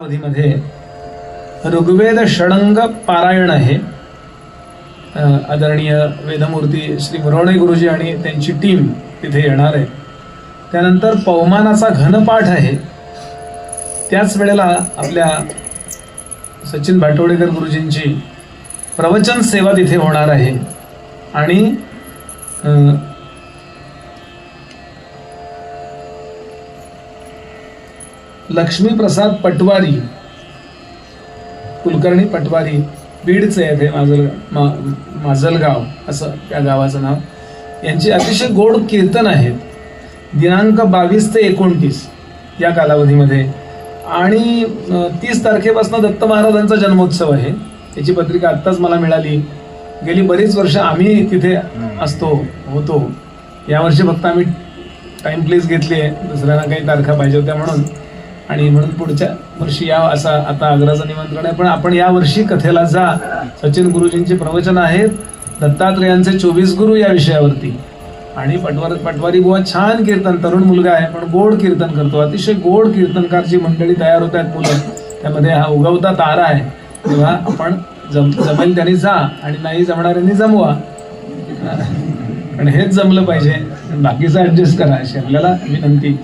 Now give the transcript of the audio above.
अवधीमध्ये ऋग्वेद षडंग पारायण आहे. आदरणीय वेदमूर्ती श्री मुरवणे गुरुजी आणि त्यांची टीम तिथे येणार आहे. त्यानंतर पवमानाचा घनपाठ आहे. त्याच वेळेला आपल्या सचिन भाटवडेकर गुरुजींची प्रवचन सेवा तिथे होणार आहे. आणि लक्ष्मीप्रसाद पटवारी कुलकर्णी पटवारी बीडचं आहे ते माजल मा माजलगाव असं त्या गावाचं नाव. यांची अतिशय गोड कीर्तन आहेत. दिनांक बावीस ते एकोणतीस या कालावधीमध्ये. आणि तीस तारखेपासून दत्त महाराजांचा जन्मोत्सव आहे. त्याची पत्रिका आत्ताच मला मिळाली. गेली बरीच वर्ष आम्ही तिथे असतो होतो. यावर्षी फक्त आम्ही टाइम प्लेस घेतली आहे. दुसऱ्यांना काही तारखा पाहिजे होत्या म्हणून. आणि म्हणून पुढच्या वर्षी या असा आता आग्रहाचं निमंत्रण आहे. पण आपण या वर्षी कथेला जा. सचिन गुरुजींचे प्रवचन आहेत. दत्तात्रेयांचे चोवीस गुरु या विषयावरती. आणि पटवार पटवारी बुवा छान कीर्तन तरुण मुलगा आहे पण गोड कीर्तन करतो. अतिशय गोड कीर्तनकारची मंडळी तयार होत आहेत मुलं त्यामध्ये हा उगवता तारा आहे. तेव्हा आपण जम जमेल त्यांनी जा आणि नाही जमणाऱ्यांनी जमवा. पण हेच जमलं पाहिजे. बाकीचं ऍडजस्ट करा. अशी आपल्याला विनंती.